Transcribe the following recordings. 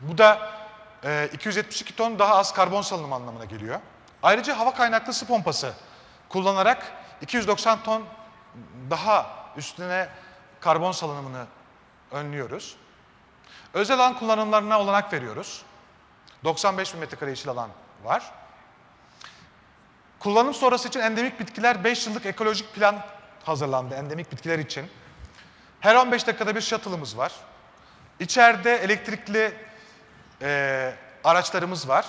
Bu da e, 272 ton daha az karbon salınımı anlamına geliyor. Ayrıca hava kaynaklı su pompası kullanarak 290 ton daha üstüne karbon salınımını önlüyoruz. Özel alan kullanımlarına olanak veriyoruz. 95 bin metrekare yeşil alan var. Kullanım sonrası için endemik bitkiler 5 yıllık ekolojik plan hazırlandı endemik bitkiler için. Her 15 dakikada bir shuttle'ımız var. İçeride elektrikli e, araçlarımız var.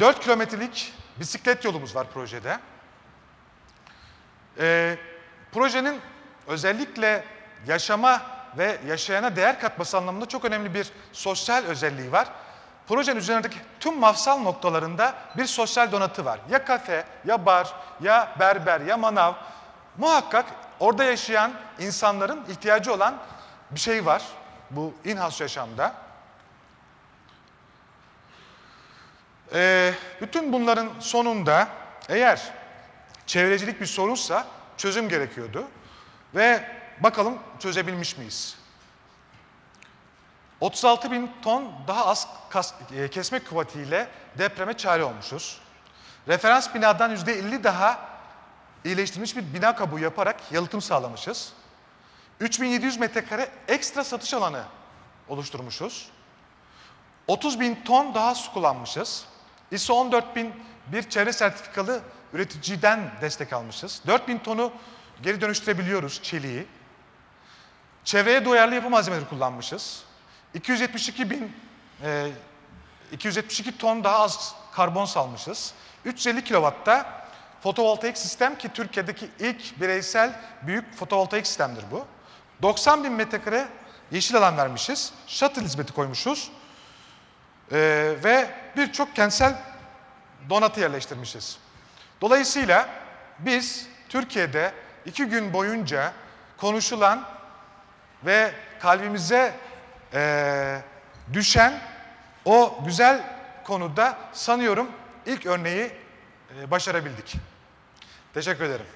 4 kilometrelik bisiklet yolumuz var projede. E, projenin özellikle yaşama ve yaşayana değer katması anlamında çok önemli bir sosyal özelliği var. Projenin üzerindeki tüm mafsal noktalarında bir sosyal donatı var. Ya kafe, ya bar, ya berber, ya manav. Muhakkak orada yaşayan insanların ihtiyacı olan bir şey var bu in-house yaşamda. Ee, bütün bunların sonunda eğer çevrecilik bir sorunsa çözüm gerekiyordu. Ve bakalım çözebilmiş miyiz? 36 bin ton daha az kas, e, kesme kuvvetiyle depreme çare olmuşuz. Referans binadan %50 daha iyileştirilmiş bir bina kabuğu yaparak yalıtım sağlamışız. 3700 metrekare ekstra satış alanı oluşturmuşuz. 30 bin ton daha su kullanmışız. ISO 14000 bir çevre sertifikalı üreticiden destek almışız. 4000 tonu geri dönüştürebiliyoruz çeliği. Çevreye duyarlı yapı malzemeleri kullanmışız. 272 bin, e, 272 ton daha az karbon salmışız. 350 kilowatta fotovoltaik sistem ki Türkiye'deki ilk bireysel büyük fotovoltaik sistemdir bu. 90 bin metrekare yeşil alan vermişiz. Shuttle hizmeti koymuşuz. Ee, ve birçok kentsel donatı yerleştirmişiz. Dolayısıyla biz Türkiye'de iki gün boyunca konuşulan ve kalbimize e, düşen o güzel konuda sanıyorum ilk örneği e, başarabildik. Teşekkür ederim.